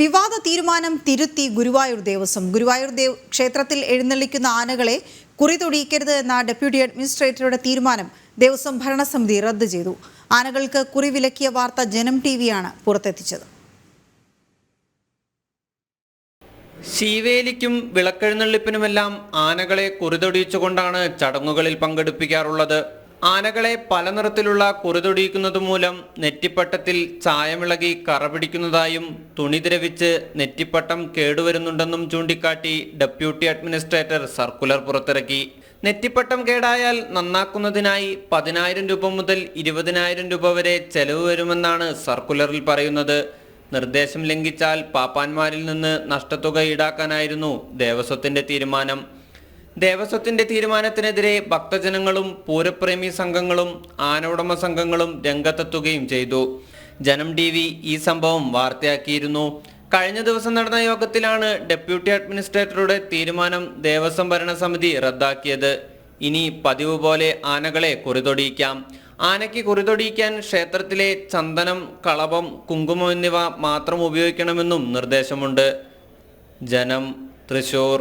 വിവാദ തീരുമാനം തിരുത്തി ഗുരുവായൂർ ദേവസ്വം. ഗുരുവായൂർ ദേവ് ക്ഷേത്രത്തിൽ എഴുന്നള്ളിക്കുന്ന ആനകളെ കുറി തൊടിയിക്കരുത് എന്ന ഡെപ്യൂട്ടി അഡ്മിനിസ്ട്രേറ്ററുടെ തീരുമാനം ദേവസ്വം ഭരണസമിതി റദ്ദു ചെയ്തു. ആനകൾക്ക് കുറി വിലക്കിയ വാർത്ത ജനം ടി വിയാണ് പുറത്തെത്തിച്ചത്. ശീവേലിക്കും വിളക്കെഴുന്നള്ളിപ്പിനുമെല്ലാം ആനകളെ കുറിതൊടിയിച്ചുകൊണ്ടാണ് ചടങ്ങുകളിൽ പങ്കെടുപ്പിക്കാറുള്ളത്. ആനകളെ പല നിറത്തിലുള്ള കുറുതൊടിയിക്കുന്നതു മൂലം നെറ്റിപ്പട്ടത്തിൽ ചായമിളകി കറ പിടിക്കുന്നതായും തുണി ദ്രവിച്ച് നെറ്റിപ്പട്ടം കേടുവരുന്നുണ്ടെന്നും ചൂണ്ടിക്കാട്ടി ഡെപ്യൂട്ടി അഡ്മിനിസ്ട്രേറ്റർ സർക്കുലർ പുറത്തിറക്കി. നെറ്റിപ്പട്ടം കേടായാൽ നന്നാക്കുന്നതിനായി പതിനായിരം രൂപ മുതൽ ഇരുപതിനായിരം രൂപ വരെ ചെലവ് വരുമെന്നാണ് സർക്കുലറിൽ പറയുന്നത്. നിർദ്ദേശം ലംഘിച്ചാൽ പാപ്പാന്മാരിൽ നിന്ന് നഷ്ടത്തുക ഈടാക്കാനായിരുന്നു ദേവസ്വത്തിന്റെ തീരുമാനം. ദേവസ്വത്തിന്റെ തീരുമാനത്തിനെതിരെ ഭക്തജനങ്ങളും പൂരപ്രേമി സംഘങ്ങളും ആനോടമ സംഘങ്ങളും രംഗത്തെത്തുകയും ചെയ്തു. ജനം ടി ഈ സംഭവം വാർത്തയാക്കിയിരുന്നു. കഴിഞ്ഞ ദിവസം നടന്ന യോഗത്തിലാണ് ഡെപ്യൂട്ടി അഡ്മിനിസ്ട്രേറ്ററുടെ തീരുമാനം ദേവസ്വം ഭരണസമിതി റദ്ദാക്കിയത്. ഇനി പതിവ് പോലെ ആനകളെ കുറിതൊടിയിക്കാം. ആനയ്ക്ക് കുറിതൊടിയിക്കാൻ ക്ഷേത്രത്തിലെ ചന്ദനം കളഭം കുങ്കുമം എന്നിവ മാത്രം ഉപയോഗിക്കണമെന്നും നിർദ്ദേശമുണ്ട്. ജനം തൃശൂർ